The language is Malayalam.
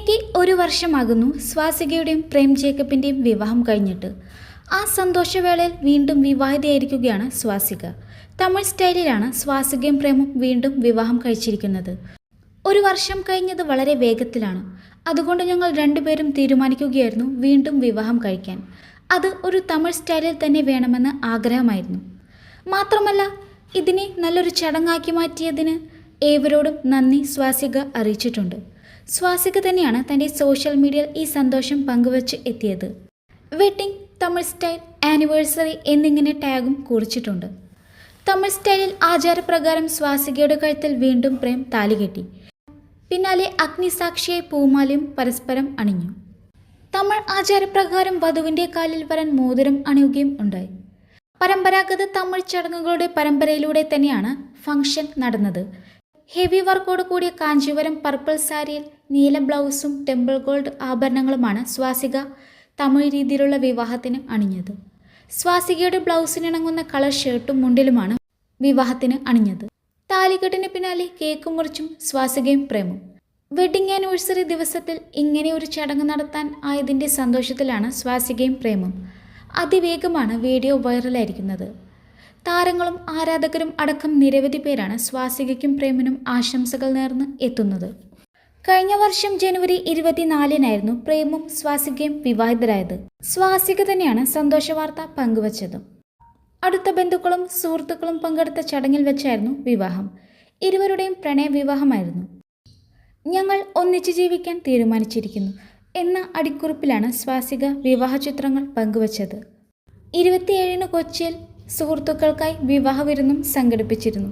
ഇന്നേക്ക് ഒരു വർഷമാകുന്നു സ്വാസികയുടെയും പ്രേം ജേക്കബിന്റെയും വിവാഹം കഴിഞ്ഞിട്ട്. ആ സന്തോഷവേളയിൽ വീണ്ടും വിവാഹിതയായിരിക്കുകയാണ് സ്വാസിക. തമിഴ് സ്റ്റൈലിലാണ് സ്വാസികയും പ്രേമും വീണ്ടും വിവാഹം കഴിച്ചിരിക്കുന്നത്. ഒരു വർഷം കഴിഞ്ഞത് വളരെ വേഗത്തിലാണ്. അതുകൊണ്ട് ഞങ്ങൾ രണ്ടുപേരും തീരുമാനിക്കുകയായിരുന്നു വീണ്ടും വിവാഹം കഴിക്കാൻ. അത് ഒരു തമിഴ് സ്റ്റൈലിൽ തന്നെ വേണമെന്ന് ആഗ്രഹമായിരുന്നു. മാത്രമല്ല ഇതിനെ നല്ലൊരു ചടങ്ങാക്കി മാറ്റിയതിന് ഏവരോടും നന്ദി സ്വാസിക അറിയിച്ചിട്ടുണ്ട്. സ്വാസിക തന്നെയാണ് തന്റെ സോഷ്യൽ മീഡിയയിൽ ഈ സന്തോഷം പങ്കുവച്ച് എത്തിയത്. വെഡിങ് തമിഴ് സ്റ്റൈൽ ആനിവേഴ്സറി എന്നിങ്ങനെ ടാഗും കുറിച്ചിട്ടുണ്ട്. തമിഴ് സ്റ്റൈലിൽ ആചാരപ്രകാരം സ്വാസികയുടെ കഴുത്തിൽ വീണ്ടും പ്രേം താലി കെട്ടി. പിന്നാലെ അഗ്നിസാക്ഷിയെ പൂമാലയും പരസ്പരം അണിഞ്ഞു. തമിഴ് ആചാരപ്രകാരം വധുവിന്റെ കാലിൽ വരൻ മോതിരം അണിയുകയും ഉണ്ടായി. പരമ്പരാഗത തമിഴ് ചടങ്ങുകളുടെ പരമ്പരയിലൂടെ തന്നെയാണ് ഫംഗ്ഷൻ നടന്നത്. ഹെവി വർക്കോട് കൂടിയ കാഞ്ചീപുരം പർപ്പിൾ സാരിയിൽ നീല ബ്ലൗസും ടെമ്പിൾ ഗോൾഡ് ആഭരണങ്ങളുമാണ് സ്വാസിക തമിഴ് രീതിയിലുള്ള വിവാഹത്തിന് അണിഞ്ഞത്. സ്വാസികയുടെ ബ്ലൗസിനിണങ്ങുന്ന കളർ ഷർട്ടും മുണ്ടിലുമാണ് വിവാഹത്തിന് അണിഞ്ഞത്. താലികെട്ടിന് പിന്നാലെ കേക്ക് മുറിച്ചും സ്വാസികയും പ്രേമും. വെഡിങ് ആനിവേഴ്സറി ദിവസത്തിൽ ഇങ്ങനെ ഒരു ചടങ്ങ് നടത്താൻ ആയതിന്റെ സന്തോഷത്തിലാണ് സ്വാസികയും പ്രേമും. അതിവേഗമാണ് വീഡിയോ വൈറലായിരിക്കുന്നത് താരങ്ങളും ആരാധകരും അടക്കം നിരവധി പേരാണ് സ്വാസികയ്ക്കും പ്രേമനും ആശംസകൾ നേർന്ന് എത്തുന്നത്. കഴിഞ്ഞ വർഷം ജനുവരി ഇരുപത്തിനാലിനായിരുന്നു പ്രേമും സ്വാസികയും വിവാഹിതരായത്. സ്വാസിക തന്നെയാണ് സന്തോഷ വാർത്ത പങ്കുവച്ചത്. അടുത്ത ബന്ധുക്കളും സുഹൃത്തുക്കളും പങ്കെടുത്ത ചടങ്ങിൽ വെച്ചായിരുന്നു വിവാഹം. ഇരുവരുടെയും പ്രണയ വിവാഹമായിരുന്നു. ഞങ്ങൾ ഒന്നിച്ചു ജീവിക്കാൻ തീരുമാനിച്ചിരിക്കുന്നു എന്ന അടിക്കുറിപ്പിലാണ് സ്വാസിക വിവാഹ ചിത്രങ്ങൾ പങ്കുവച്ചത്. ഇരുപത്തിയേഴിന് കൊച്ചിയിൽ സുഹൃത്തുക്കൾക്കായി വിവാഹ വിരുന്നും സംഘടിപ്പിച്ചിരുന്നു